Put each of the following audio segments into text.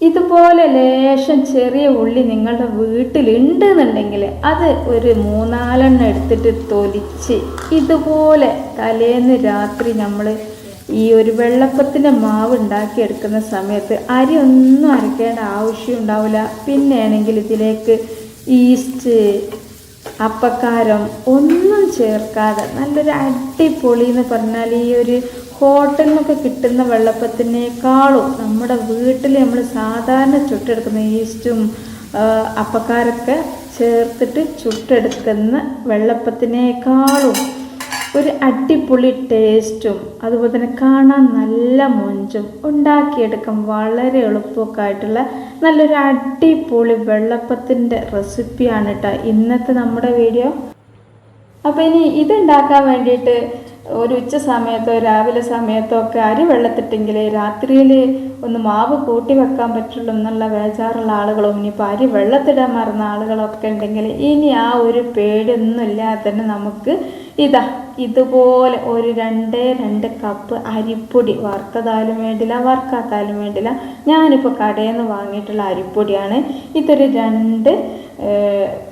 ഇതുപോലെ ലേശം ചെറിയ ഉള്ളി നിങ്ങളുടെ വീട്ടിലുണ്ട് എന്നുണ്ടെങ്കിൽ അത് ഒരു മൂന്നാലെണ്ണം എടുത്തിട്ട് തൊലിച്ച് ഇതുപോലെ തലേന്ന് രാത്രി നമ്മൾ ഈ ഒരു വെള്ളപ്പത്തിന്റെ മാവ് ഉണ്ടാക്കിയെടുക്കുന്ന സമയത്ത് അരി ഒന്നും അരക്കേണ്ട ആവശ്യം ഉണ്ടാവില്ല. പിന്നെയാണെങ്കിൽ ഇതിലേക്ക് ഈസ്റ്റ് അപ്പക്കാരം ഒന്നും ചേർക്കാതെ നല്ലൊരു അടിപൊളി എന്ന് പറഞ്ഞാൽ ഈ ഒരു ഹോട്ടലിൽ നിന്നൊക്കെ കിട്ടുന്ന വെള്ളപ്പത്തിനേക്കാളും നമ്മുടെ വീട്ടിൽ നമ്മൾ സാധാരണ ചുട്ടെടുക്കുന്ന ഈസ്റ്റും അപ്പക്കാരൊക്കെ ചേർത്തിട്ട് ചുട്ടെടുക്കുന്ന വെള്ളപ്പത്തിനേക്കാളും ഒരു അടിപൊളി ടേസ്റ്റും അതുപോലെ തന്നെ കാണാൻ നല്ല മൊഞ്ചും ഉണ്ടാക്കിയെടുക്കാൻ വളരെ എളുപ്പമൊക്കെ ആയിട്ടുള്ള നല്ലൊരു അടിപൊളി വെള്ളപ്പത്തിന്റെ റെസിപ്പിയാണ് കേട്ടോ ഇന്നത്തെ നമ്മുടെ വീഡിയോ. അപ്പോൾ ഇനി ഇതുണ്ടാക്കാൻ വേണ്ടിയിട്ട് ഒരു ഉച്ച സമയത്തോ രാവിലെ സമയത്തോ ഒക്കെ അരി വെള്ളത്തിട്ടെങ്കിൽ രാത്രിയിൽ ഒന്ന് മാവ് കൂട്ടി വെക്കാൻ പറ്റുള്ളൂ എന്നുള്ള വേചാറുള്ള ആളുകളും ഇനിയിപ്പോൾ അരി വെള്ളത്തിടാൻ മറന്ന ആളുകളൊക്കെ ഉണ്ടെങ്കിൽ ഇനി ആ ഒരു പേടിയൊന്നും ഇല്ലാതെ തന്നെ നമുക്ക് ഇതാ ഇതുപോലെ ഒരു രണ്ട് രണ്ട് കപ്പ് അരിപ്പൊടി വറുത്തതായാലും വേണ്ടില്ല വറുക്കാത്താലും വേണ്ടില്ല. ഞാനിപ്പോൾ കടയിൽ നിന്ന് വാങ്ങിയിട്ടുള്ള അരിപ്പൊടിയാണ്. ഇതൊരു രണ്ട്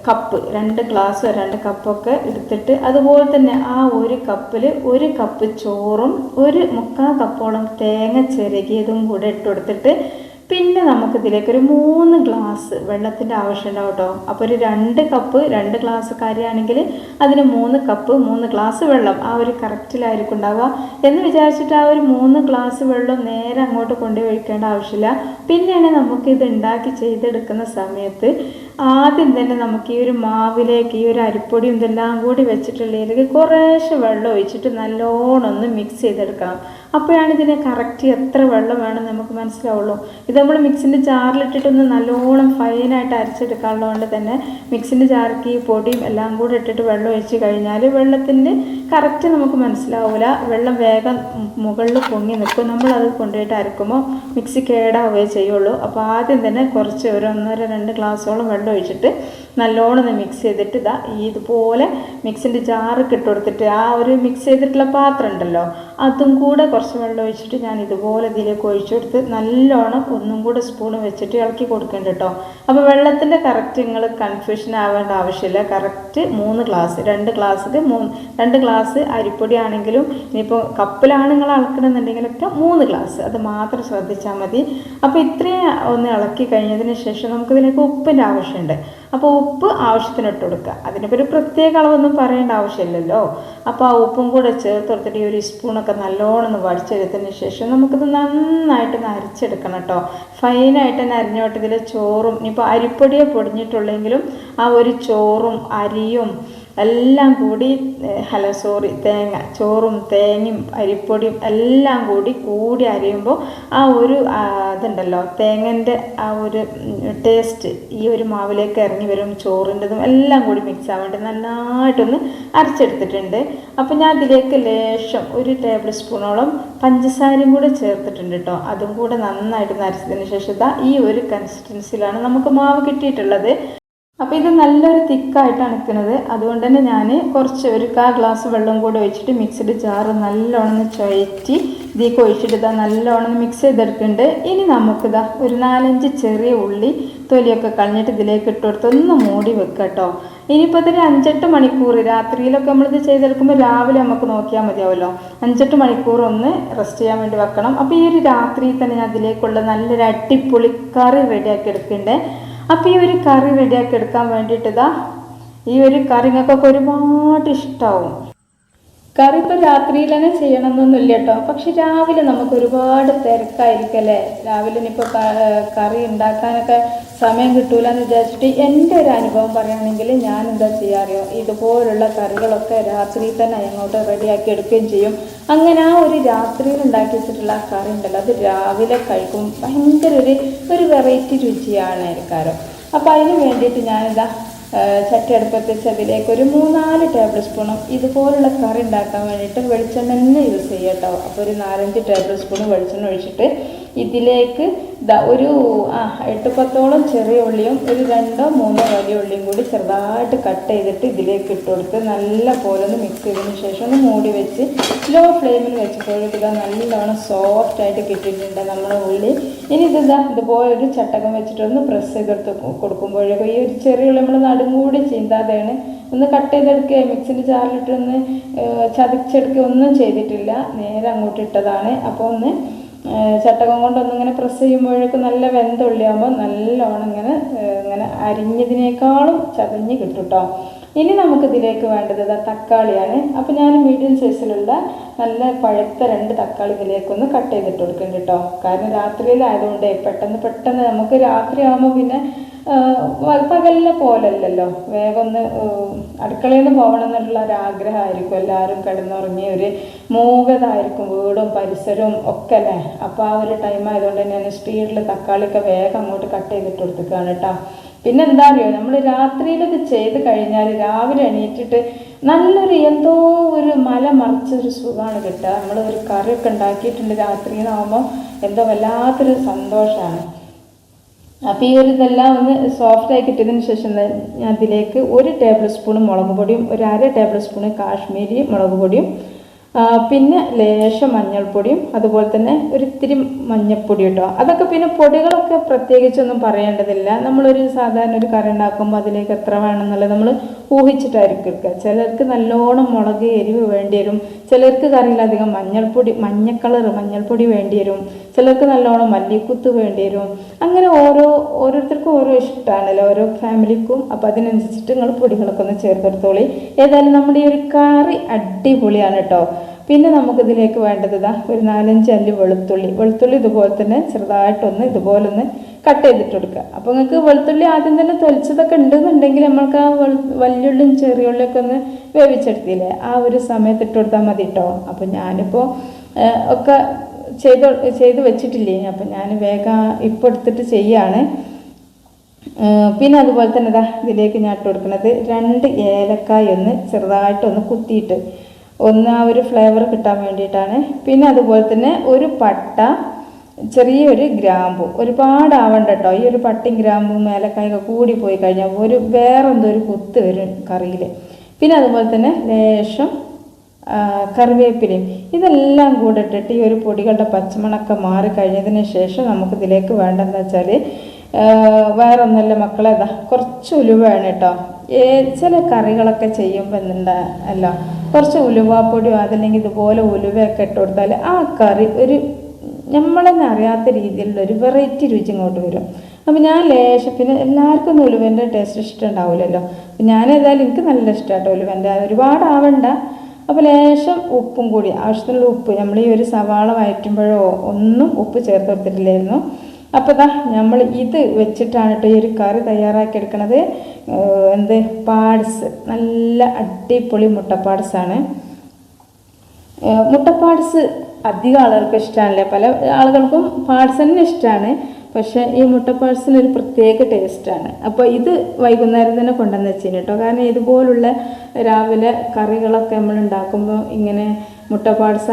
കപ്പ് രണ്ട് ഗ്ലാസ് രണ്ട് കപ്പൊക്കെ എടുത്തിട്ട് അതുപോലെ തന്നെ ആ ഒരു കപ്പിൽ ഒരു കപ്പ് ചോറും ഒരു മുക്കാൽ കപ്പോളം തേങ്ങ ചിരകിയതും കൂടെ ഇട്ട് കൊടുത്തിട്ട് പിന്നെ നമുക്കിതിലേക്ക് ഒരു മൂന്ന് ഗ്ലാസ് വെള്ളത്തിന്റെ ആവശ്യമുണ്ടാവും കേട്ടോ. അപ്പോൾ ഒരു രണ്ട് കപ്പ് രണ്ട് ഗ്ലാസ് കാര്യമാണെങ്കിൽ അതിന് മൂന്ന് കപ്പ് മൂന്ന് ഗ്ലാസ് വെള്ളം ആ ഒരു കറക്റ്റിലായിരിക്കും ഉണ്ടാവുക. എന്ന് വിചാരിച്ചിട്ട് ആ ഒരു മൂന്ന് ഗ്ലാസ് വെള്ളം നേരെ അങ്ങോട്ട് കൊണ്ടുപോയി ഒഴിക്കേണ്ട ആവശ്യമില്ല. പിന്നെയാണ് നമുക്കിത് ഉണ്ടാക്കി ചെയ്തെടുക്കുന്ന സമയത്ത് ആദ്യം തന്നെ നമുക്ക് ഈ ഒരു മാവിലേക്ക് ഈ ഒരു അരിപ്പൊടിയും ഇതെല്ലാം കൂടി വെച്ചിട്ടുള്ളതിലേക്ക് കുറേശ്ശെ വെള്ളം ഒഴിച്ചിട്ട് നല്ലോണം ഒന്ന് മിക്സ് ചെയ്തെടുക്കണം. അപ്പോഴാണ് ഇതിനെ കറക്റ്റ് എത്ര വെള്ളം വേണം നമുക്ക് മനസ്സിലാവുള്ളൂ. ഇത് നമ്മൾ മിക്സിന്റെ ജാറിലിട്ടിട്ടൊന്ന് നല്ലോണം ഫൈനായിട്ട് അരച്ചെടുക്കാനുള്ളതുകൊണ്ട് തന്നെ മിക്സിന്റെ ജാർക്ക് ഈ പൊടിയും എല്ലാം കൂടി ഇട്ടിട്ട് വെള്ളം ഒഴിച്ച് കഴിഞ്ഞാൽ വെള്ളത്തിന്റെ കറക്റ്റ് നമുക്ക് മനസ്സിലാവില്ല വെള്ളം വേഗം മുകളിൽ പൊങ്ങി നിൽക്കും. നമ്മളത് കൊണ്ടുപോയിട്ട് അരക്കുമ്പോൾ മിക്സി കേടാവുകയേ ചെയ്യുള്ളൂ. അപ്പോൾ ആദ്യം തന്നെ കുറച്ച് ഒരു ഒന്നര രണ്ട് ഗ്ലാസ്സോളം വെള്ളം ഒഴിച്ചിട്ട് നല്ലോണം മിക്സ് ചെയ്തിട്ട് ഇതാ ഇതുപോലെ മിക്സിന്റെ ജാറൊക്കെ ഇട്ട് കൊടുത്തിട്ട് ആ ഒരു മിക്സ് ചെയ്തിട്ടുള്ള പാത്രം ഉണ്ടല്ലോ അതും കൂടെ കുറച്ച് വെള്ളം ഒഴിച്ചിട്ട് ഞാൻ ഇതുപോലെ ഇതിലേക്ക് ഒഴിച്ചു കൊടുത്ത് നല്ലോണം ഒന്നും കൂടെ സ്പൂൺ വെച്ചിട്ട് ഇളക്കി കൊടുക്കേണ്ട കേട്ടോ അപ്പോൾ വെള്ളത്തിന്റെ കറക്റ്റ് നിങ്ങൾ കൺഫ്യൂഷൻ ആവേണ്ട ആവശ്യമില്ല. കറക്റ്റ് മൂന്ന് ഗ്ലാസ് രണ്ട് ഗ്ലാസ്സിൽ മൂന്ന് രണ്ട് ഗ്ലാസ് അരിപ്പൊടി ആണെങ്കിലും ഇനിയിപ്പോൾ കപ്പിലാണ് നിങ്ങൾ അളക്കണമെന്നുണ്ടെങ്കിലൊക്കെ മൂന്ന് ഗ്ലാസ് അത് മാത്രം ശ്രദ്ധിച്ചാൽ മതി. അപ്പോൾ ഇത്രയും ഒന്ന് ഇളക്കി കഴിഞ്ഞതിന് ശേഷം നമുക്കിതിലേക്ക് ഉപ്പിന്റെ ആവശ്യമുണ്ട് അപ്പോൾ ഉപ്പ് ആവശ്യത്തിന് ഇട്ട് കൊടുക്കുക. അതിനിപ്പോൾ ഒരു പ്രത്യേക അളവൊന്നും പറയേണ്ട ആവശ്യമില്ലല്ലോ. അപ്പോൾ ആ ഉപ്പും കൂടെ ചേർത്ത് കൊടുത്തിട്ട് ഈ ഒരു സ്പൂണൊക്കെ നല്ലോണം ഒന്ന് വടിച്ചെടുത്തതിന് ശേഷം നമുക്കിത് നന്നായിട്ട് നരച്ചെടുക്കണം കേട്ടോ. ഫൈനായിട്ട് തന്നെ ഇതിൽ ചോറും ഇനിയിപ്പോൾ അരിപ്പൊടിയെ പൊടിഞ്ഞിട്ടുള്ളെങ്കിലും ആ ഒരു ചോറും അരിയും എല്ലാം കൂടി ഹല സോറി തേങ്ങ ചോറും തേങ്ങയും അരിപ്പൊടിയും എല്ലാം കൂടി കൂടി അരിയുമ്പോൾ ആ ഒരു അതുണ്ടല്ലോ തേങ്ങന്റെ ആ ഒരു ടേസ്റ്റ് ഈ ഒരു മാവിലേക്ക് ഇറങ്ങി വരും ചോറിന്റെതും എല്ലാം കൂടി മിക്സ് ആവേണ്ടി വേണ്ടി നന്നായിട്ടൊന്ന് അരച്ചെടുത്തിട്ടുണ്ട്. അപ്പോൾ ഞാൻ അതിലേക്ക് ലേശം ഒരു ടേബിൾ സ്പൂണോളം പഞ്ചസാരയും കൂടെ ചേർത്തിട്ടുണ്ട് കേട്ടോ അതും കൂടെ നന്നായിട്ട് നരച്ചതിന് ശേഷം ഈ ഒരു കൺസിസ്റ്റൻസിയിലാണ് നമുക്ക് മാവ് കിട്ടിയിട്ടുള്ളത്. അപ്പോൾ ഇത് നല്ലൊരു തിക്കായിട്ടാണ് നിൽക്കുന്നത്. അതുകൊണ്ട് തന്നെ ഞാൻ കുറച്ച് ഒരു കാ ഗ്ലാസ് വെള്ളം കൂടെ ഒഴിച്ചിട്ട് മിക്സിഡ് ജാറ് നല്ലോണം ചുഴറ്റി ഇതിലേക്ക് ഒഴിച്ചിട്ട് ഇതാ നല്ലോണം മിക്സ് ചെയ്തെടുക്കുന്നുണ്ട്. ഇനി നമുക്കിതാ ഒരു നാലഞ്ച് ചെറിയ ഉള്ളി തൊലിയൊക്കെ കളഞ്ഞിട്ട് ഇതിലേക്ക് ഇട്ട് ഒന്ന് മൂടി വെക്കുക കേട്ടോ. ഇനിയിപ്പോൾ ഇതൊരു അഞ്ചെട്ട് മണിക്കൂർ രാത്രിയിലൊക്കെ നമ്മളിത് ചെയ്തെടുക്കുമ്പോൾ രാവിലെ നമുക്ക് നോക്കിയാൽ മതിയാവുമല്ലോ അഞ്ചെട്ട് മണിക്കൂർ ഒന്ന് റെസ്റ്റ് ചെയ്യാൻ വേണ്ടി വെക്കണം. അപ്പോൾ ഈ ഒരു രാത്രിയിൽ തന്നെ അതിലേക്കുള്ള നല്ലൊരു അടിപൊളി കറി റെഡിയാക്കി എടുക്കുന്നുണ്ട്. അപ്പോൾ ഈ ഒരു കറി റെഡിയാക്കി എടുക്കാൻ വേണ്ടിയിട്ട് ഇതാ ഈ ഒരു കറി നിങ്ങൾക്കൊക്കെ ഒരുപാട് ഇഷ്ടമാവും കറി ഇപ്പോൾ രാത്രിയിൽ തന്നെ ചെയ്യണമെന്നൊന്നുമില്ല കേട്ടോ പക്ഷെ രാവിലെ നമുക്ക് ഒരുപാട് തിരക്കായിരിക്കും രാവിലെ ഇനിയിപ്പോൾ കറി ഉണ്ടാക്കാനൊക്കെ സമയം കിട്ടൂല എന്ന് വിചാരിച്ചിട്ട് എന്റെ ഒരു അനുഭവം പറയുകയാണെങ്കിൽ ഞാൻ എന്താ ചെയ്യാറിയോ? ഇതുപോലുള്ള കറികളൊക്കെ രാത്രി തന്നെ അങ്ങോട്ട് റെഡിയാക്കി എടുക്കുകയും ചെയ്യും. അങ്ങനെ ആ ഒരു രാത്രിയിൽ ഉണ്ടാക്കി വെച്ചിട്ടുള്ള ആ കറി ഉണ്ടല്ലോ അത് രാവിലെ കഴിക്കും ഭയങ്കര ഒരു ഒരു വെറൈറ്റി രുചിയാണ് എനിക്കാരോ അപ്പോൾ അതിന് വേണ്ടിയിട്ട് ഞാനിതാ ചട്ടി അടുപ്പത്ത് അതിലേക്ക് ഒരു മൂന്നാൽ ടേബിൾ സ്പൂണും ഇതുപോലുള്ള കറി ഉണ്ടാക്കാൻ വേണ്ടിയിട്ട് വെളിച്ചെണ്ണ തന്നെ യൂസ് ചെയ്യുക കേട്ടോ അപ്പോൾ ഒരു നാലഞ്ച് ടേബിൾ സ്പൂൺ വെളിച്ചെണ്ണ ഒഴിച്ചിട്ട് ഇതിലേക്ക് ഒരു എട്ട് പത്തോളം ചെറിയ ഉള്ളിയും ഒരു രണ്ടോ മൂന്നോ വലിയ ഉള്ളിയും കൂടി ചെറുതായിട്ട് കട്ട് ചെയ്തിട്ട് ഇതിലേക്ക് ഇട്ട് കൊടുത്ത് നല്ല പോലെ ഒന്ന് മിക്സ് ചെയ്തതിന് ശേഷം ഒന്ന് മൂടി വെച്ച് ലോ ഫ്ലെയിമിൽ വെച്ചപ്പോഴേക്ക് ഇതാ നല്ലോണം സോഫ്റ്റ് ആയിട്ട് കിട്ടിയിട്ടുണ്ട് നമ്മുടെ ഉള്ളി. ഇനി ഇത് ഇതാ ഇതുപോലെ ഒരു ചട്ടകം വെച്ചിട്ടൊന്ന് പ്രസ് ചെയ്തെടുത്ത് കൊടുക്കുമ്പോഴേക്കും ഈ ഒരു ചെറിയ ഉള്ളി നമ്മൾ നടും കൂടി ചീന്താതെയാണ് ഒന്ന് കട്ട് ചെയ്തെടുക്കുക മിക്സിന്റെ ചാറിലിട്ടൊന്ന് ചതച്ചെടുക്കുക ഒന്നും ചെയ്തിട്ടില്ല. നേരെ അങ്ങോട്ട് ഇട്ടതാണ്. അപ്പോൾ ഒന്ന് ചട്ടകം കൊണ്ടൊന്ന് ഇങ്ങനെ പ്രസ് ചെയ്യുമ്പോഴേക്കും നല്ല വെന്തുള്ളിയാകുമ്പോൾ നല്ലോണം ഇങ്ങനെ ഇങ്ങനെ അരിഞ്ഞതിനേക്കാളും ചതഞ്ഞ് കിട്ടും കേട്ടോ ഇനി നമുക്ക് ഇതിലേക്ക് വേണ്ടത് തക്കാളിയാണ്. അപ്പോൾ ഞാൻ മീഡിയം സൈസിലുള്ള നല്ല പഴുത്ത രണ്ട് തക്കാളി ഇതിലേക്കൊന്ന് കട്ട് ചെയ്തിട്ട് കൊടുക്കുന്നുണ്ട് കേട്ടോ. കാരണം രാത്രിയിലായതുകൊണ്ട് പെട്ടെന്ന് പെട്ടെന്ന് നമുക്ക് രാത്രിയാകുമ്പോൾ പിന്നെ പകലിനെ പോലല്ലല്ലോ വേഗം ഒന്ന് അടുക്കളയിൽ നിന്ന് പോകണം എന്നുള്ള ഒരു ആഗ്രഹമായിരിക്കും എല്ലാവരും കിടന്നുറങ്ങി ഒരു മൂകതായിരിക്കും വീടും പരിസരവും ഒക്കെ അല്ലേ അപ്പോൾ ആ ഒരു ടൈം ആയതുകൊണ്ട് തന്നെ സ്പീഡിൽ തക്കാളിയൊക്കെ വേഗം അങ്ങോട്ട് കട്ട് ചെയ്തിട്ട് കൊടുത്തേക്കാണ് കേട്ടോ. പിന്നെ എന്താ അറിയോ നമ്മൾ രാത്രിയിൽ ഇത് ചെയ്ത് കഴിഞ്ഞാൽ രാവിലെ എണീറ്റിട്ട് നല്ലൊരു എന്തോ ഒരു മല മറിച്ചൊരു സുഖമാണ് കിട്ടുക. നമ്മൾ ഒരു കറിയൊക്കെ ഉണ്ടാക്കിയിട്ടുണ്ട് രാത്രിയിലാവുമ്പോൾ എന്തോ വല്ലാത്തൊരു സന്തോഷമാണ്. അപ്പോൾ ഈ ഒരു ഇതെല്ലാം ഒന്ന് സോഫ്റ്റ് ആയി കിട്ടിയതിന് ശേഷം അതിലേക്ക് ഒരു ടേബിൾ സ്പൂൺ മുളക് പൊടിയും ഒരു അര ടേബിൾ സ്പൂൺ കാശ്മീരി മുളക് പൊടിയും പിന്നെ ലേശം മഞ്ഞൾപ്പൊടിയും അതുപോലെ തന്നെ ഒരിത്തിരി മഞ്ഞൾപ്പൊടി കേട്ടോ അതൊക്കെ പിന്നെ പൊടികളൊക്കെ പ്രത്യേകിച്ചൊന്നും പറയേണ്ടതില്ല. നമ്മളൊരു സാധാരണ ഒരു കറി ഉണ്ടാക്കുമ്പോൾ അതിലേക്ക് എത്ര വേണമെന്നുള്ളത് നമ്മൾ ഊഹിച്ചിട്ടായിരിക്കും എടുക്കുക. ചിലർക്ക് നല്ലോണം മുളക് എരിവ് വേണ്ടി വരും. ചിലർക്ക് കറിയിലധികം മഞ്ഞൾപ്പൊടി മഞ്ഞ മഞ്ഞൾപ്പൊടി വേണ്ടി വരും. ചിലർക്ക് നല്ലോണം മല്ലിക്കുത്ത് വേണ്ടി വരും. അങ്ങനെ ഓരോ ഓരോരുത്തർക്കും ഓരോ ഇഷ്ടമാണല്ലോ ഓരോ ഫാമിലിക്കും. അപ്പോൾ അതിനനുസരിച്ചിട്ട് നിങ്ങൾ പൊടികളൊക്കെ ഒന്ന് ചേർത്തെടുത്തോളി. ഏതായാലും നമ്മുടെ ഈ ഒരു കറി അടിപൊളിയാണ് കേട്ടോ. പിന്നെ നമുക്കിതിലേക്ക് വേണ്ടത് ഇതാ ഒരു നാലഞ്ച് അല്ലി വെളുത്തുള്ളി. വെളുത്തുള്ളി ഇതുപോലെ തന്നെ ചെറുതായിട്ടൊന്ന് ഇതുപോലെ ഒന്ന് കട്ട് ചെയ്തിട്ട് കൊടുക്കുക. അപ്പോൾ നിങ്ങൾക്ക് വെളുത്തുള്ളി ആദ്യം തന്നെ തൊലിച്ചതൊക്കെ ഉണ്ടെന്നുണ്ടെങ്കിൽ നമ്മൾക്ക് ആ വലിയുള്ളിയും ചെറിയുള്ളിയൊക്കെ ഒന്ന് വേവിച്ചെടുത്തില്ലേ? ആ ഒരു സമയത്ത് ഇട്ട് കൊടുത്താൽ മതി കേട്ടോ അപ്പോൾ ഞാനിപ്പോൾ ഒക്കെ ചെയ്ത് ചെയ്ത് വെച്ചിട്ടില്ലേ അപ്പം ഞാൻ വേഗം ഇപ്പോൾ എടുത്തിട്ട് ചെയ്യാണ്. പിന്നെ അതുപോലെ തന്നെ ഇതാ ഇതിലേക്ക് ഞാൻ ഇട്ട് കൊടുക്കുന്നത് രണ്ട് ഏലക്കായ ഒന്ന് ചെറുതായിട്ടൊന്ന് കുത്തിയിട്ട് ഒന്ന് ആ ഒരു ഫ്ലേവർ കിട്ടാൻ വേണ്ടിയിട്ടാണ്. പിന്നെ അതുപോലെ തന്നെ ഒരു പട്ട ചെറിയൊരു ഗ്രാമ്പു. ഒരുപാട് ആവണ്ട കേട്ടോ ഈ ഒരു പട്ടിയും ഗ്രാമ്പും ഏലക്കായൊക്കെ കൂടി പോയി കഴിഞ്ഞാൽ ഒരു വേറെന്തോ ഒരു കുത്ത് വരും കറിയിൽ പിന്നെ അതുപോലെ തന്നെ ലേശം കറിവേപ്പിലയും. ഇതെല്ലാം കൂടെ ഇട്ടിട്ട് ഈ ഒരു പൊടികളുടെ പച്ചമണൊക്കെ മാറി കഴിഞ്ഞതിന് ശേഷം നമുക്കിതിലേക്ക് വേണ്ടതെന്ന് വെച്ചാൽ വേറെ ഒന്നല്ല മക്കളെ കുറച്ച് ഉലുവയാണ് കേട്ടോ. ചില കറികളൊക്കെ ചെയ്യുമ്പോൾ അല്ല കുറച്ച് ഉലുവാപ്പൊടിയോ അതല്ലെങ്കിൽ ഇതുപോലെ ഉലുവയൊക്കെ ഇട്ട് കൊടുത്താൽ ആ കറി ഒരു നമ്മളെന്നെ അറിയാത്ത രീതിയിലുള്ള ഒരു വെറൈറ്റി രുചി ഇങ്ങോട്ട് വരും. അപ്പം ഞാൻ ലേശം പിന്നെ എല്ലാവർക്കും ഒന്നും ഉലുവന്റെ ടേസ്റ്റ് ഇഷ്ടമുണ്ടാവില്ലല്ലോ അപ്പം ഞാൻ ഏതായാലും എനിക്ക് നല്ല ഇഷ്ടമാട്ടോ ഉലുവന്റെ. ഒരുപാട് ആവണ്ട. അപ്പോൾ ലേശം ഉപ്പും കൂടി. ആവശ്യത്തിനുള്ള ഉപ്പ്. നമ്മൾ ഈ ഒരു സവാള വയറ്റുമ്പോഴോ ഒന്നും ഉപ്പ് ചേർത്ത് കൊടുത്തിട്ടില്ലായിരുന്നു. അപ്പോൾ ഇതാ നമ്മൾ ഇത് വെച്ചിട്ടാണ് കേട്ടോ ഈ ഒരു കറി തയ്യാറാക്കി എടുക്കുന്നത് എന്ത്? പാഡ്സ് നല്ല അടിപൊളി മുട്ടപ്പാഡ്സാണ് മുട്ടപ്പാഡ്സ് അധികം ആളുകൾക്ക് ഇഷ്ടമാണല്ലേ പല ആളുകൾക്കും പാഡ്സ് തന്നെ ഇഷ്ടമാണ് പക്ഷേ ഈ മുട്ട ഒരു പ്രത്യേക ടേസ്റ്റാണ്. അപ്പോൾ ഇത് വൈകുന്നേരം തന്നെ കൊണ്ടുവന്ന് വെച്ചിന് കേട്ടോ കാരണം ഇതുപോലുള്ള രാവിലെ കറികളൊക്കെ നമ്മൾ ഉണ്ടാക്കുമ്പോൾ ഇങ്ങനെ മുട്ട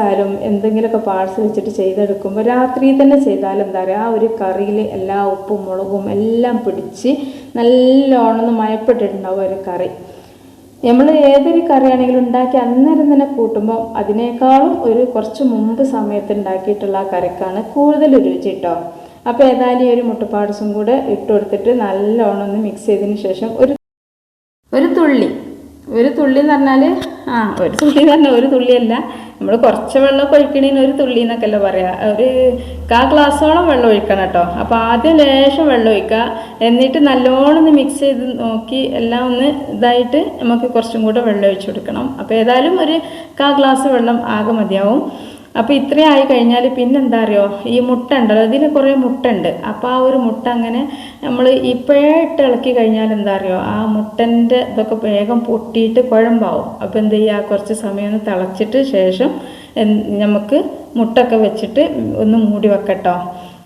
ആയാലും എന്തെങ്കിലുമൊക്കെ പാഴ്സ് വെച്ചിട്ട് ചെയ്തെടുക്കുമ്പോൾ രാത്രി തന്നെ ചെയ്താലും എന്താ പറയുക? ആ ഒരു കറിയിൽ എല്ലാ ഉപ്പും മുളകും എല്ലാം പിടിച്ച് നല്ലോണം മയപ്പെട്ടിട്ടുണ്ടാവും ഒരു കറി. നമ്മൾ ഏതൊരു കറിയാണെങ്കിലും ഉണ്ടാക്കി അന്നേരം തന്നെ കൂട്ടുമ്പോൾ അതിനേക്കാളും ഒരു കുറച്ച് മുമ്പ് സമയത്ത് ഉണ്ടാക്കിയിട്ടുള്ള ആ കറിക്കാണ് കൂടുതൽ രുചി കേട്ടോ അപ്പോൾ ഏതായാലും ഈ ഒരു മുട്ടപ്പാടസും കൂടെ ഇട്ട് കൊടുത്തിട്ട് നല്ലോണം ഒന്ന് മിക്സ് ചെയ്തതിന് ശേഷം ഒരു ഒരു തുള്ളി. ഒരു തുള്ളി എന്ന് പറഞ്ഞാൽ ആ ഒരു തുള്ളി എന്ന് പറഞ്ഞാൽ ഒരു തുള്ളിയല്ല നമ്മൾ കുറച്ച് വെള്ളം ഒഴിക്കണേന് ഒരു തുള്ളി എന്നൊക്കെയല്ല പറയാം. ഒരു കാ ഗ്ലാസ്സോളം വെള്ളം ഒഴിക്കണം കേട്ടോ. അപ്പോൾ ആദ്യം ലേശം വെള്ളം ഒഴിക്കുക. എന്നിട്ട് നല്ലോണം ഒന്ന് മിക്സ് ചെയ്ത് നോക്കി എല്ലാം ഒന്ന് ഇതായിട്ട് നമുക്ക് കുറച്ചും കൂടെ വെള്ളം ഒഴിച്ചു കൊടുക്കണം. അപ്പോൾ ഏതായാലും ഒരു കാ ഗ്ലാസ് വെള്ളം ആകെ മതിയാവും. അപ്പോൾ ഇത്രയും ആയി കഴിഞ്ഞാൽ പിന്നെന്താ അറിയോ? ഈ മുട്ട ഉണ്ടല്ലോ ഇതിൽ കുറേ മുട്ട ഉണ്ട് അപ്പോൾ ആ ഒരു മുട്ട അങ്ങനെ നമ്മൾ ഇപ്പോഴേ ഇട്ട് ഇളക്കി കഴിഞ്ഞാൽ എന്താ അറിയോ? ആ മുട്ടന്റെ ഇതൊക്കെ വേഗം പൊട്ടിയിട്ട് കുഴമ്പാവും. അപ്പോൾ എന്ത് ചെയ്യുക കുറച്ച് സമയം ഒന്ന് തിളച്ചിട്ട് ശേഷം നമുക്ക് മുട്ടൊക്കെ വെച്ചിട്ട് ഒന്ന് മൂടി വെക്കട്ടോ.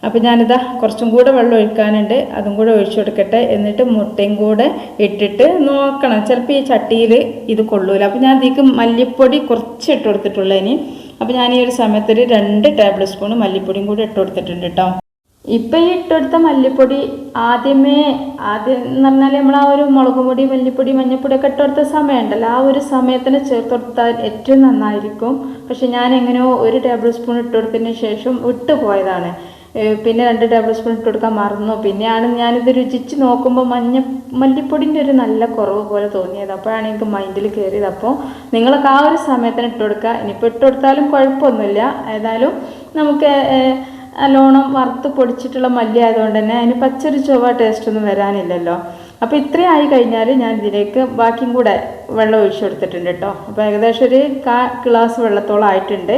അപ്പോൾ ഞാനിതാ കുറച്ചും കൂടെ വെള്ളം ഒഴിക്കാനുണ്ട്. അതും കൂടെ ഒഴിച്ചു കൊടുക്കട്ടെ. എന്നിട്ട് മുട്ടയും കൂടെ ഇട്ടിട്ട് നോക്കണം. ചിലപ്പോൾ ഈ ചട്ടിയിൽ ഇത് കൊള്ളൂല. അപ്പോൾ ഞാൻ ഇതിക്ക് മല്ലിപ്പൊടി കുറച്ച് ഇട്ട് കൊടുത്തിട്ടുള്ളൂ ഇനി. അപ്പോൾ ഞാൻ ഈ ഒരു സമയത്ത് ഒരു രണ്ട് ടേബിൾ സ്പൂൺ മല്ലിപ്പൊടിയും കൂടി ഇട്ട് കൊടുത്തിട്ടുണ്ട് കേട്ടോ ഇപ്പം ഈ ഇട്ടെടുത്ത മല്ലിപ്പൊടി ആദ്യമേ ആദ്യം എന്ന് പറഞ്ഞാൽ നമ്മൾ ആ ഒരു മുളക് പൊടി മല്ലിപ്പൊടി മഞ്ഞപ്പൊടി ഒക്കെ ഇട്ടെടുത്ത സമയമുണ്ടല്ലോ. ആ ഒരു സമയത്തിന് ചേർത്ത് കൊടുത്താൽ ഏറ്റവും നന്നായിരിക്കും. പക്ഷെ ഞാൻ എങ്ങനെയോ ഒരു ടേബിൾ സ്പൂൺ ഇട്ട് കൊടുത്തതിന് ശേഷം വിട്ടു പോയതാണ്. ഏഹ് പിന്നെ രണ്ട് ടേബിൾ സ്പൂൺ ഇട്ട് കൊടുക്കാൻ മറന്നു. പിന്നെയാണ് ഞാനിത് രുചിച്ച് നോക്കുമ്പോൾ മഞ്ഞ മല്ലിപ്പൊടിന്റെ ഒരു നല്ല കുറവ് പോലെ തോന്നിയത്. അപ്പോഴാണ് എനിക്ക് മൈൻഡിൽ കയറിയത് അപ്പോൾ നിങ്ങളൊക്കെ ആ ഒരു സമയത്തിന് ഇട്ട് കൊടുക്കുക. ഇനിയിപ്പോൾ ഇട്ട് കൊടുത്താലും കുഴപ്പമൊന്നുമില്ല. ഏതായാലും നമുക്ക് നല്ലോണം വറുത്ത് പൊടിച്ചിട്ടുള്ള മല്ലി ആയതുകൊണ്ട് തന്നെ അതിന് പച്ചൊരു ചൊവ്വ ടേസ്റ്റ് ഒന്നും വരാനില്ലല്ലോ. അപ്പോൾ ഇത്രയും ആയി കഴിഞ്ഞാൽ ഞാൻ ഇതിലേക്ക് ബാക്കിയും കൂടെ വെള്ളം ഒഴിച്ചു കൊടുത്തിട്ടുണ്ട് കേട്ടോ. അപ്പോൾ ഏകദേശം ഒരു കാ ഗ്ലാസ് വെള്ളത്തോളം ആയിട്ടുണ്ട്.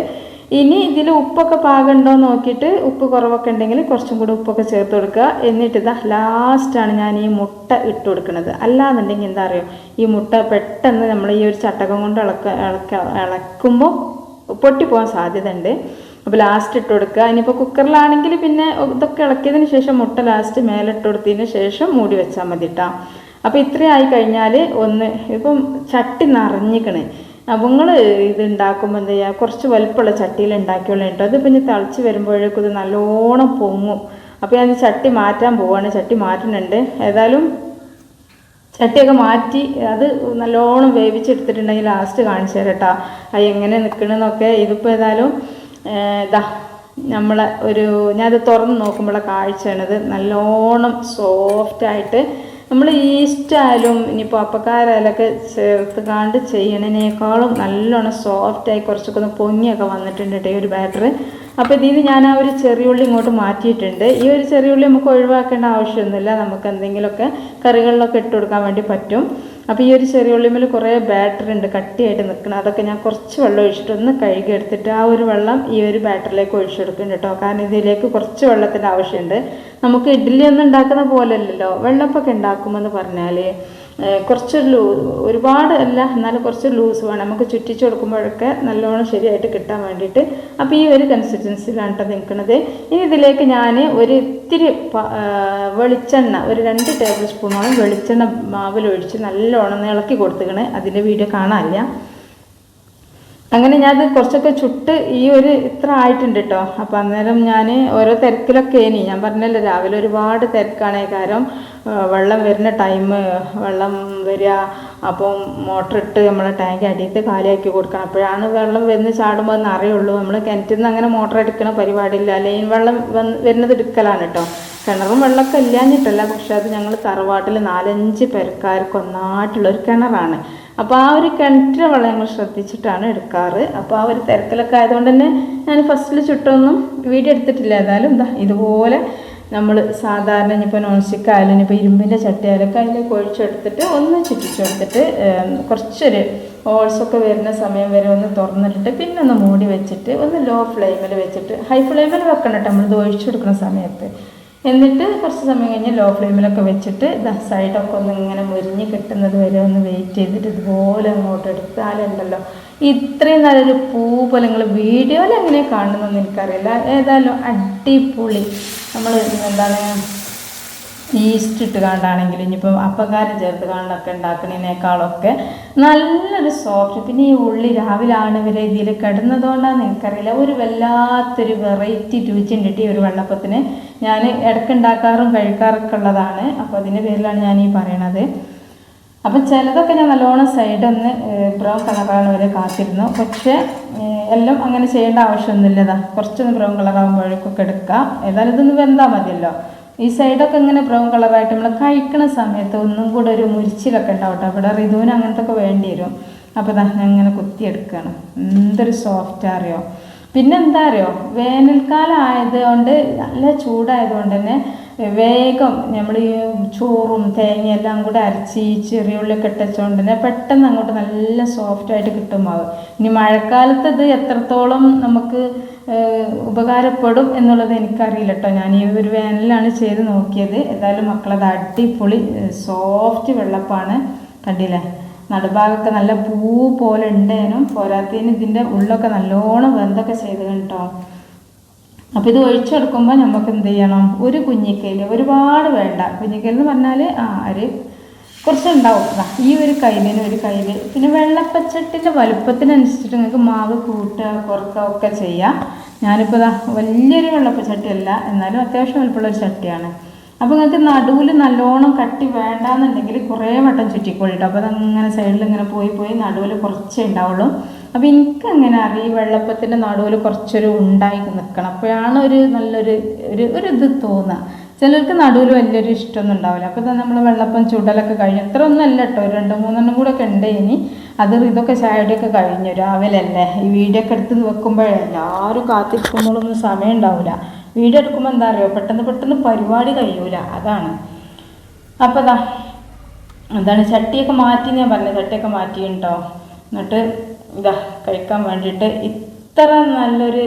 ഇനി ഇതിൽ ഉപ്പൊക്കെ പാകമുണ്ടോ നോക്കിയിട്ട് ഉപ്പ് കുറവൊക്കെ ഉണ്ടെങ്കിൽ കുറച്ചും കൂടി ഉപ്പൊക്കെ ചേർത്ത് കൊടുക്കുക. എന്നിട്ട് ഇതാ ലാസ്റ്റാണ് ഞാൻ ഈ മുട്ട ഇട്ട് കൊടുക്കുന്നത്. അല്ലാന്നുണ്ടെങ്കിൽ എന്താ അറിയോ? ഈ മുട്ട പെട്ടെന്ന് നമ്മൾ ഈ ഒരു ചട്ടകം കൊണ്ട് ഇളക്ക ഇളക്ക ഇളക്കുമ്പോൾ പൊട്ടിപ്പോകാൻ സാധ്യത ഉണ്ട് അപ്പോൾ ലാസ്റ്റ് ഇട്ട് കൊടുക്കുക. ഇനിയിപ്പോൾ കുക്കറിലാണെങ്കിൽ പിന്നെ ഇതൊക്കെ ഇളക്കിയതിന് ശേഷം മുട്ട ലാസ്റ്റ് മേലെ ഇട്ട് കൊടുത്തതിന് ശേഷം മൂടി വെച്ചാൽ മതി കേട്ടോ അപ്പോൾ ഇത്രയായി കഴിഞ്ഞാൽ ഒന്ന് ഇപ്പം ചട്ടി നിറഞ്ഞിക്കണ്. അപ്പോൾ നിങ്ങൾ ഇത് ഉണ്ടാക്കുമ്പോൾ എന്താ ചെയ്യുക കുറച്ച് വലുപ്പമുള്ള ചട്ടിയിൽ ഉണ്ടാക്കിയോളൂ കേട്ടോ. അതിപ്പോൾ പിന്നെ തിളച്ച് വരുമ്പോഴേക്കും ഇത് നല്ലോണം പൊങ്ങും. അപ്പോൾ ഞാൻ ചട്ടി മാറ്റാൻ പോവാണ് ചട്ടി മാറ്റുന്നുണ്ട്. ഏതായാലും ചട്ടിയൊക്കെ മാറ്റി അത് നല്ലോണം വേവിച്ചെടുത്തിട്ടുണ്ടെങ്കിൽ ലാസ്റ്റ് കാണിച്ചു തരാം കേട്ടോ. അത് എങ്ങനെ നിൽക്കണമെന്നൊക്കെ ഇതിപ്പോൾ ഏതായാലും ഇതാ നമ്മളെ ഒരു ഞാനത് തുറന്ന് നോക്കുമ്പോഴുള്ള കാഴ്ചയാണിത്. നല്ലോണം സോഫ്റ്റായിട്ട് നമ്മൾ ഈസ്റ്റായാലും ഇനിയിപ്പോൾ അപ്പക്കാരായാലൊക്കെ ചേർത്ത് കാണ്ട് ചെയ്യണതിനേക്കാളും നല്ലോണം സോഫ്റ്റായി കുറച്ചൊക്കെ ഒന്ന് പൊങ്ങിയൊക്കെ വന്നിട്ടുണ്ട് കേട്ടോ ഈ ഒരു ബാറ്റർ അപ്പോൾ ഇതിൽ ഞാൻ ആ ഒരു ചെറിയുള്ളി ഇങ്ങോട്ട് മാറ്റിയിട്ടുണ്ട്. ഈ ഒരു ചെറിയുള്ളി നമുക്ക് ഒഴിവാക്കേണ്ട ആവശ്യമൊന്നുമില്ല. നമുക്ക് എന്തെങ്കിലുമൊക്കെ കറികളിലൊക്കെ ഇട്ട് കൊടുക്കാൻ വേണ്ടി പറ്റും. അപ്പോൾ ഈ ഒരു ചെറിയ ഉള്ളിമേൽ കുറേ ബാറ്ററി ഉണ്ട് കട്ടിയായിട്ട് നിൽക്കണം അതൊക്കെ ഞാൻ കുറച്ച് വെള്ളം ഒഴിച്ചിട്ട് ഒന്ന് കഴുകി എടുത്തിട്ട് ആ ഒരു വെള്ളം ഈ ഒരു ബാറ്ററിലേക്ക് ഒഴിച്ചെടുക്കും കേട്ടോ കാരണം ഇതിലേക്ക് കുറച്ച് വെള്ളത്തിന്റെ ആവശ്യമുണ്ട് നമുക്ക് ഇഡ്ഡലി ഒന്നും ഉണ്ടാക്കുന്ന പോലെയല്ലല്ലോ വെള്ളപ്പൊക്കെ ഉണ്ടാക്കുമെന്ന് പറഞ്ഞാൽ കുറച്ച് ലൂ ഒരുപാട് അല്ല എന്നാലും കുറച്ച് ലൂസ് വേണം. നമുക്ക് ചുറ്റിച്ച് കൊടുക്കുമ്പോഴൊക്കെ നല്ലോണം ശരിയായിട്ട് കിട്ടാൻ വേണ്ടിയിട്ട്. അപ്പോൾ ഈ ഒരു കൺസിസ്റ്റൻസിയിലാണ് കേട്ടോ നിൽക്കുന്നത് ഇനി ഇതിലേക്ക് ഞാൻ ഒരു ഇത്തിരി വെളിച്ചെണ്ണ ഒരു രണ്ട് ടേബിൾ സ്പൂണോളം വെളിച്ചെണ്ണ മാവിലൊഴിച്ച് നല്ലോണം ഇളക്കി കൊടുത്തുക്കണേ. അതിന്റെ വീഡിയോ കാണാനില്ല അങ്ങനെ ഞാനത് കുറച്ചൊക്കെ ചുട്ട് ഈ ഒരു ഇത്ര ആയിട്ടുണ്ട് കേട്ടോ അപ്പം അന്നേരം ഞാൻ ഓരോ തിരക്കിലൊക്കെ ഇനി ഞാൻ പറഞ്ഞല്ലോ രാവിലെ ഒരുപാട് തിരക്കാണ്. കാരണം വെള്ളം വരുന്ന ടൈം വെള്ളം വരിക അപ്പം മോട്ടറിട്ട് നമ്മളെ ടാങ്ക് അടിയത്ത് കാലിയാക്കി കൊടുക്കണം. അപ്പോഴാണ് വെള്ളം വരുന്ന ചാടുമ്പോൾ എന്ന് അറിയുള്ളൂ. നമ്മൾ കിണറ്റിൽ നിന്ന് അങ്ങനെ മോട്ടർ എടുക്കണ പരിപാടിയില്ല. ലൈൻ വെള്ളം വന്ന് വരുന്നത് എടുക്കലാണ് കേട്ടോ കിണറും വെള്ളമൊക്കെ ഇല്ലാഞ്ഞിട്ടല്ല. പക്ഷെ അത് ഞങ്ങൾ തറവാട്ടിൽ നാലഞ്ച് പേർക്കാർക്ക് ഒന്നായിട്ടുള്ള ഒരു കിണറാണ്. അപ്പോൾ ആ ഒരു കിണറ്റിലെ വെള്ളം ഞങ്ങൾ ശ്രദ്ധിച്ചിട്ടാണ് എടുക്കാറ്. അപ്പോൾ ആ ഒരു തിരക്കിലൊക്കെ ആയതുകൊണ്ട് തന്നെ ഞാൻ ഫസ്റ്റിൽ ചുട്ടൊന്നും വീഡിയോ എടുത്തിട്ടില്ല. ഏതായാലും എന്താ ഇതുപോലെ നമ്മൾ സാധാരണ ഇനിയിപ്പോൾ നോൺ സ്റ്റിക്ക് ഇനിയിപ്പോൾ ഇരുമ്പിന്റെ ചട്ടി ആയാലൊക്കെ അതിലേക്ക് ഒഴിച്ചെടുത്തിട്ട് ഒന്ന് ചുറ്റിച്ചെടുത്തിട്ട് കുറച്ചൊരു ഓൾസൊക്കെ വരുന്ന സമയം വരെ ഒന്ന് തുറന്നിട്ടിട്ട് പിന്നെ ഒന്ന് മൂടി വെച്ചിട്ട് ഒന്ന് ലോ ഫ്ലെയിമിൽ വെച്ചിട്ട് ഹൈ ഫ്ലെയിമിൽ വെക്കണം കേട്ടോ. നമ്മളിത് ഒഴിച്ചു കൊടുക്കുന്ന സമയത്ത്. എന്നിട്ട് കുറച്ച് സമയം കഴിഞ്ഞ് ലോ ഫ്ലെയിമിലൊക്കെ വെച്ചിട്ട് ഇതാ ഒന്ന് ഇങ്ങനെ മുരിഞ്ഞ് കിട്ടുന്നത് വരെ ഒന്ന് വെയിറ്റ് ചെയ്തിട്ട് ഇതുപോലെ അങ്ങോട്ട് എടുത്താലുണ്ടല്ലോ ഇത്രയും നല്ലൊരു പൂ പോലെ നിങ്ങൾ വീഡിയോയിൽ എങ്ങനെ കാണുന്നതെന്ന് എനിക്കറിയില്ല. ഏതായാലും അടിപൊളി. നമ്മൾ എന്താണ് ഈസ്റ്റ് ഇട്ട് കാണ്ടാണെങ്കിലും ഇനിയിപ്പോൾ അപ്പക്കാരം ചേർത്ത് കണ്ടൊക്കെ ഉണ്ടാക്കുന്നതിനേക്കാളൊക്കെ നല്ലൊരു സോഫ്റ്റ് പിന്നെ ഈ ഉള്ളി രാവിലെ ആണ് വരെ ഇതിൽ കിടന്നതുകൊണ്ടാണ് എനിക്കറിയില്ല ഒരു വല്ലാത്തൊരു വെറൈറ്റി രുചി ഉണ്ടിട്ട് ഈ ഒരു വെള്ളപ്പത്തിന്. ഞാൻ ഇടയ്ക്ക് ഉണ്ടാക്കാറും കഴിക്കാറൊക്കെ ഉള്ളതാണ്. അപ്പോൾ അതിന്റെ പേരിലാണ് ഞാൻ ഈ പറയണത്. അപ്പം ചിലതൊക്കെ ഞാൻ നല്ലോണം സൈഡ് ഒന്ന് ബ്രൗൺ കളറാണ് വരെ കാത്തിരുന്നു. പക്ഷേ എല്ലാം അങ്ങനെ ചെയ്യേണ്ട ആവശ്യമൊന്നുമില്ലതാ കുറച്ചൊന്ന് ബ്രൗൺ കളറാകുമ്പോഴേക്കൊക്കെ എടുക്കാം. ഏതായാലും ഇതൊന്ന് വെന്താൽ മതിയല്ലോ. ഈ സൈഡൊക്കെ ഇങ്ങനെ ബ്രൗൺ കളറായിട്ട് നമ്മൾ കഴിക്കണ സമയത്ത് ഒന്നും കൂടെ ഒരു മുരിച്ചിലൊക്കെ ഉണ്ടാവട്ടെ. അവിടെ റിതുവിന് അങ്ങനത്തെ ഒക്കെ വേണ്ടി വരും. അപ്പോൾ ഞാൻ ഇങ്ങനെ കുത്തിയെടുക്കുകയാണ് എന്തൊരു സോഫ്റ്റ് അറിയോ പിന്നെ എന്താ അറിയോ? വേനൽക്കാലം ആയതുകൊണ്ട് നല്ല ചൂടായതുകൊണ്ട് തന്നെ വേഗം നമ്മൾ ഈ ചോറും തേങ്ങയെല്ലാം കൂടെ അരച്ച് ഈ ചെറിയുള്ളിയൊക്കെ തന്നെ പെട്ടെന്ന് അങ്ങോട്ട് നല്ല സോഫ്റ്റ് ആയിട്ട് കിട്ടും മാവ്. ഇനി മഴക്കാലത്ത് ഇത് എത്രത്തോളം നമുക്ക് ഉപകാരപ്പെടും എന്നുള്ളത് എനിക്കറിയില്ല കേട്ടോ ഞാൻ ഈ ഒരു വേനലിലാണ് ചെയ്ത് നോക്കിയത്. ഏതായാലും മക്കളത് അടിപൊളി സോഫ്റ്റ് വെള്ളപ്പാണ്. കണ്ടില്ലേ? നടുഭാഗമൊക്കെ നല്ല പൂ പോലെ ഉണ്ടേനും. പോരാത്തതിന് ഇതിന്റെ ഉള്ളൊക്കെ നല്ലോണം വെന്തൊക്കെ ചെയ്ത് കേട്ടോ അപ്പോൾ ഇത് ഒഴിച്ചെടുക്കുമ്പോൾ നമുക്ക് എന്ത് ചെയ്യണം? ഒരു കുഞ്ഞിക്കയിൽ ഒരുപാട് വേണ്ട. കുഞ്ഞിക്കയിൽ എന്ന് പറഞ്ഞാൽ ആ ഒരു കുറച്ചുണ്ടാവും. ഈ ഒരു കയ്യിലിന് ഒരു കയ്യിൽ പിന്നെ വെള്ളപ്പച്ചട്ടിന്റെ വലുപ്പത്തിനനുസരിച്ചിട്ട് നിങ്ങൾക്ക് മാവ് കൂട്ടുക കുറക്കുക ഒക്കെ ചെയ്യാം. ഞാനിപ്പോൾ ഇതാ വലിയൊരു വെള്ളപ്പച്ചട്ടിയല്ല എന്നാലും അത്യാവശ്യം വലുപ്പമുള്ള ഒരു ചട്ടിയാണ്. അപ്പോൾ നിങ്ങൾക്ക് നടുവിൽ നല്ലോണം കട്ടി വേണ്ടാന്നുണ്ടെങ്കിൽ കുറേ വട്ടം ചുറ്റിക്കോളിട്ടോ. അപ്പോൾ അതങ്ങനെ സൈഡിൽ ഇങ്ങനെ പോയി പോയി നടുവിൽ കുറച്ചേ ഉണ്ടാവുള്ളൂ. അപ്പോൾ എനിക്ക് അങ്ങനെ അറിയ വെള്ളപ്പത്തിന്റെ നടുവിൽ കുറച്ചൊരു ഉണ്ടായി നിൽക്കണം. അപ്പോഴാണ് ഒരു നല്ലൊരു ഒരു ഒരു ഇത് തോന്നുക ചിലർക്ക് നടുവിൽ വലിയൊരു ഇഷ്ടമൊന്നും ഉണ്ടാവില്ല. അപ്പോൾ തന്നെ നമ്മൾ വെള്ളപ്പം ചുടലൊക്കെ കഴിഞ്ഞു അത്ര ഒന്നും അല്ല കേട്ടോ രണ്ട് മൂന്നെണ്ണം കൂടെ ഒക്കെ ഉണ്ട് ഇനി. അത് ഇതൊക്കെ ചായയുടെയൊക്കെ കഴിഞ്ഞു രാവിലെ അല്ലേ ഈ വീഡിയോ ഒക്കെ എടുത്ത് വെക്കുമ്പോഴേ എല്ലാവരും കാത്തിരിക്കുമ്പോഴൊന്നും സമയം ഉണ്ടാവില്ല വീഡിയോ എടുക്കുമ്പോൾ എന്താ അറിയോ? പെട്ടെന്ന് പെട്ടെന്ന് പരിപാടി കഴിയൂല. അതാണ്. അപ്പോൾ അതാ എന്താണ് ചട്ടിയൊക്കെ മാറ്റി ഞാൻ പറഞ്ഞത് ചട്ടിയൊക്കെ മാറ്റിയിട്ടുണ്ടോ എന്നിട്ട് ഇതാ കഴിക്കാൻ വേണ്ടിയിട്ട് ഇത്ര നല്ലൊരു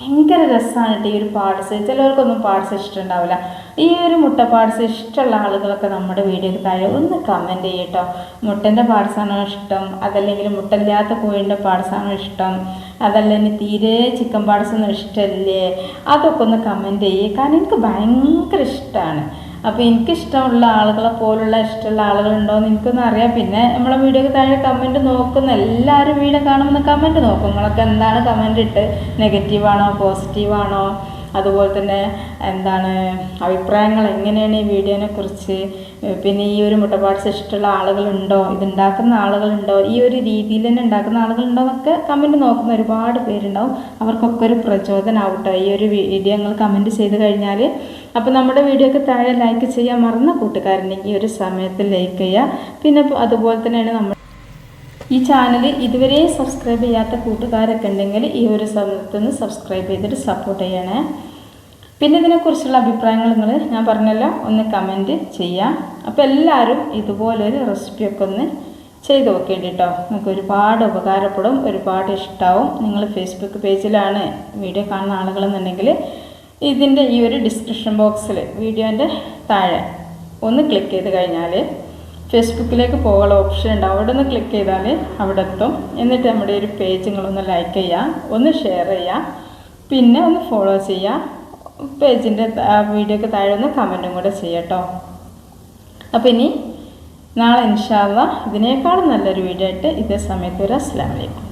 ഭയങ്കര രസമാണ് ഈ ഒരു പാർട്സ് ചിലവർക്കൊന്നും പാർട്സ് ഇഷ്ടമുണ്ടാവില്ല ഈ ഒരു മുട്ട പാർട്സ് ഇഷ്ടമുള്ള ആളുകളൊക്കെ നമ്മുടെ വീഡിയോക്ക് താഴെ ഒന്ന് കമന്റ് ചെയ്യട്ടോ. മുട്ടന്റെ പാർട്സാണോ ഇഷ്ടം? അതല്ലെങ്കിൽ മുട്ടയില്ലാത്ത കോഴിന്റെ പാർട്സാണോ ഇഷ്ടം? അതല്ലെങ്കിൽ തീരെ ചിക്കൻ പാർട്സൊന്നും ഇഷ്ടമല്ലേ അതൊക്കെ ഒന്ന് കമന്റ് ചെയ്യേ. കാരണം എനിക്ക് ഭയങ്കര ഇഷ്ടമാണ് അപ്പോൾ എനിക്കിഷ്ടമുള്ള ആളുകളെ പോലുള്ള ഇഷ്ടമുള്ള ആളുകളുണ്ടോയെന്ന് എനിക്കൊന്നും അറിയാം. പിന്നെ നമ്മളെ വീഡിയോക്ക് താഴെ കമന്റ് നോക്കുന്ന എല്ലാവരും വീഡിയോ കാണുമെന്ന് കമന്റ് നോക്കും. നിങ്ങളൊക്കെ എന്താണ് കമന്റ് ഇട്ട്? നെഗറ്റീവാണോ പോസിറ്റീവാണോ അതുപോലെ തന്നെ എന്താണ് അഭിപ്രായങ്ങൾ എങ്ങനെയാണ് ഈ വീഡിയോനെ കുറിച്ച് പിന്നെ ഈ ഒരു മുട്ടപ്പാട് സൃഷ്ടിച്ചിട്ടുള്ള ആളുകളുണ്ടോ ഇതുണ്ടാക്കുന്ന ആളുകളുണ്ടോ ഈ ഒരു രീതിയിൽ തന്നെ ഉണ്ടാക്കുന്ന ആളുകളുണ്ടോ എന്നൊക്കെ കമന്റ് നോക്കുന്ന ഒരുപാട് പേരുണ്ടാവും. അവർക്കൊക്കെ ഒരു പ്രചോദനമാവട്ടോ ഈ ഒരു വീഡിയോ നിങ്ങൾ കമന്റ് ചെയ്ത് കഴിഞ്ഞാൽ അപ്പോൾ നമ്മുടെ വീഡിയോക്ക് താഴെ ലൈക്ക് ചെയ്യാൻ മറന്ന കൂട്ടുകാരുണ്ടെങ്കിൽ ഒരു സമയത്ത് ലൈക്ക് ചെയ്യുക. പിന്നെ അതുപോലെ തന്നെയാണ് നമ്മൾ ഈ ചാനൽ ഇതുവരെ സബ്സ്ക്രൈബ് ചെയ്യാത്ത കൂട്ടുകാരൊക്കെ ഉണ്ടെങ്കിൽ ഈ ഒരു സമയത്ത് നിന്ന് സബ്സ്ക്രൈബ് ചെയ്തിട്ട് സപ്പോർട്ട് ചെയ്യണേ. പിന്നെ ഇതിനെക്കുറിച്ചുള്ള അഭിപ്രായങ്ങൾ നിങ്ങൾ ഞാൻ പറഞ്ഞല്ലോ ഒന്ന് കമന്റ് ചെയ്യാം. അപ്പോൾ എല്ലാവരും ഇതുപോലൊരു റെസിപ്പിയൊക്കെ ഒന്ന് ചെയ്ത് നോക്കേണ്ടി കേട്ടോ നിങ്ങൾക്ക് ഒരുപാട് ഉപകാരപ്പെടും ഒരുപാട് ഇഷ്ടമാവും നിങ്ങൾ ഫേസ്ബുക്ക് പേജിലാണ് വീഡിയോ കാണുന്ന ആളുകളെന്നുണ്ടെങ്കിൽ ഇതിന്റെ ഈ ഒരു ഡിസ്ക്രിപ്ഷൻ ബോക്സിൽ വീഡിയോന്റെ താഴെ ഒന്ന് ക്ലിക്ക് ചെയ്ത് കഴിഞ്ഞാൽ ഫേസ്ബുക്കിലേക്ക് പോകാനുള്ള ഓപ്ഷൻ ഉണ്ട്. അവിടെ നിന്ന് ക്ലിക്ക് ചെയ്താൽ അവിടെ എത്തും. എന്നിട്ട് നമ്മുടെ ഒരു പേജ് നിങ്ങളൊന്ന് ലൈക്ക് ചെയ്യുക ഒന്ന് ഷെയർ ചെയ്യുക പിന്നെ ഒന്ന് ഫോളോ ചെയ്യുക പേജിന്റെ വീഡിയോക്ക് താഴെ ഒന്ന് കമന്റും കൂടെ ചെയ്യട്ടോ അപ്പോൾ ഇനി നാളെ ഇൻഷാല്ല ഇതിനേക്കാളും നല്ലൊരു വീഡിയോ ആയിട്ട് ഇതേ സമയത്ത് വരാം. അസ്ലാം വലൈക്കും